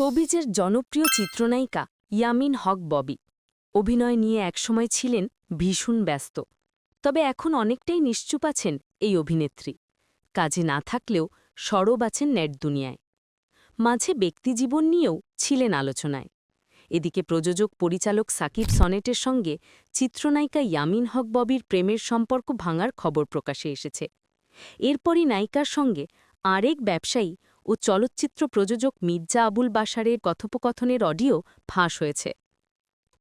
শোবিজের জনপ্রিয় চিত্রনায়িকা ইয়ামিন হক ববি। অভিনয় নিয়ে একসময় ছিলেন ভীষণ ব্যস্ত। তবে এখন অনেকটাই নিশ্চুপ আছেন এই অভিনেত্রী। কাজে না থাকলেও সরব আছেন নেট দুনিয়ায়। মাঝে ব্যক্তিজীবন নিয়েও ছিলেন আলোচনায়। এদিকে প্রযোজক, পরিচালক সাকিব সনেটের সঙ্গে চিত্রনায়িকা ইয়ামিন হক ববির প্রেমের সম্পর্ক ভাঙার খবর প্রকাশে এসেছে। এরপরই নায়িকার সঙ্গে আরেক ব্যবসায়ী ও চলচ্চিত্র প্রযোজক মির্জা আবুল বাশারের কথোপকথনের অডিও ফাঁস হয়েছে।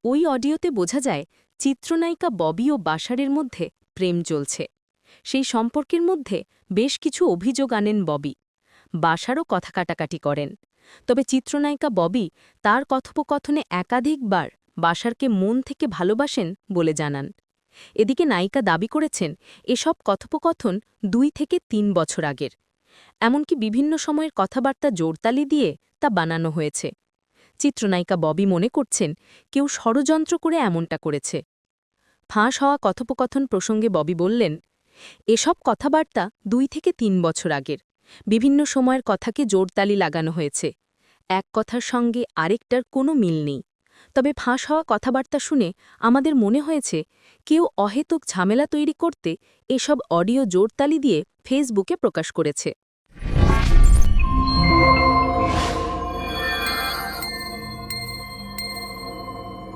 ওই অডিওতে বোঝা যায়, চিত্রনায়িকা ববি ও বাসারের মধ্যে প্রেম চলছে। সেই সম্পর্কের মধ্যে বেশ কিছু অভিযোগ আনেন ববি। বাসারও কথা কাটাকাটি করেন। তবে চিত্রনায়িকা ববি তার কথোপকথনে একাধিকবার বাসারকে মন থেকে ভালোবাসেন বলে জানান। এদিকে নায়িকা দাবি করেছেন, এসব কথোপকথন দুই থেকে তিন বছর আগের। এমনকি বিভিন্ন সময়ের কথাবার্তা জোরতালি দিয়ে তা বানানো হয়েছে। চিত্রনায়িকা ববি মনে করছেন, কেউ ষড়যন্ত্র করে এমনটা করেছে। ফাঁস হওয়া কথোপকথন প্রসঙ্গে ববি বললেন, এসব কথাবার্তা দুই থেকে তিন বছর আগের। বিভিন্ন সময়ের কথাকে জোরতালি লাগানো হয়েছে। এক কথার সঙ্গে আরেকটার কোনো মিল নেই। তবে ফাঁস হওয়া কথাবার্তা শুনে আমাদের মনে হয়েছে, কেউ অহেতুক ঝামেলা তৈরি করতে এসব অডিও জোরতালি দিয়ে ফেসবুকে প্রকাশ করেছে।